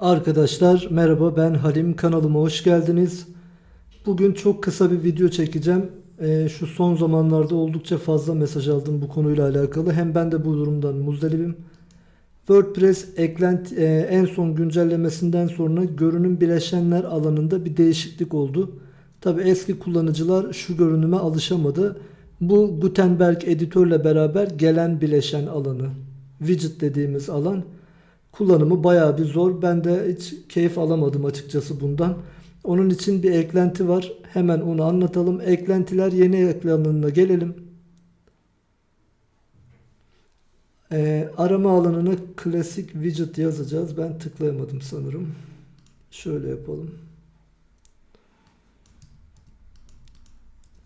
Arkadaşlar merhaba ben Halim kanalıma hoş geldiniz. Bugün çok kısa bir video çekeceğim. Ee, şu son zamanlarda oldukça fazla mesaj aldım bu konuyla alakalı. Hem ben de bu durumdan muzdaribim. WordPress eklent e, en son güncellemesinden sonra görünüm bileşenler alanında bir değişiklik oldu. Tabi eski kullanıcılar şu görünüme alışamadı. Bu Gutenberg editörle beraber gelen bileşen alanı, widget dediğimiz alan kullanımı bayağı bir zor. Ben de hiç keyif alamadım açıkçası bundan. Onun için bir eklenti var. Hemen onu anlatalım. Eklentiler yeni ekranına gelelim. Ee, arama alanına klasik widget yazacağız. Ben tıklayamadım sanırım. Şöyle yapalım.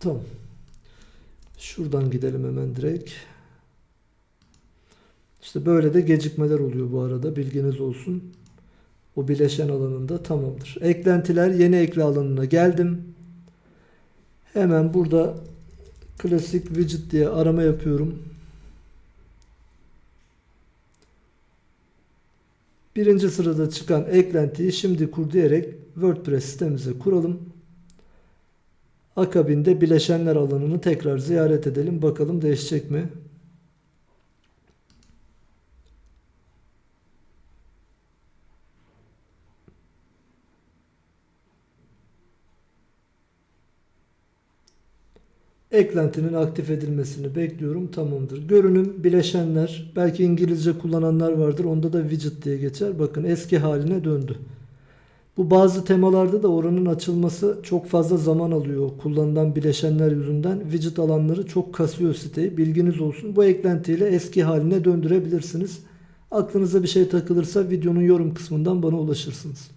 Tamam. Şuradan gidelim hemen direkt. İşte böyle de gecikmeler oluyor bu arada. Bilginiz olsun. O bileşen alanında tamamdır. Eklentiler yeni ekle alanına geldim. Hemen burada klasik widget diye arama yapıyorum. Birinci sırada çıkan eklentiyi şimdi kur diyerek WordPress sitemize kuralım. Akabinde bileşenler alanını tekrar ziyaret edelim. Bakalım değişecek mi? Eklentinin aktif edilmesini bekliyorum. Tamamdır. Görünüm, bileşenler, belki İngilizce kullananlar vardır. Onda da widget diye geçer. Bakın eski haline döndü. Bu bazı temalarda da oranın açılması çok fazla zaman alıyor. Kullanılan bileşenler yüzünden widget alanları çok kasıyor siteyi. Bilginiz olsun. Bu eklentiyle eski haline döndürebilirsiniz. Aklınıza bir şey takılırsa videonun yorum kısmından bana ulaşırsınız.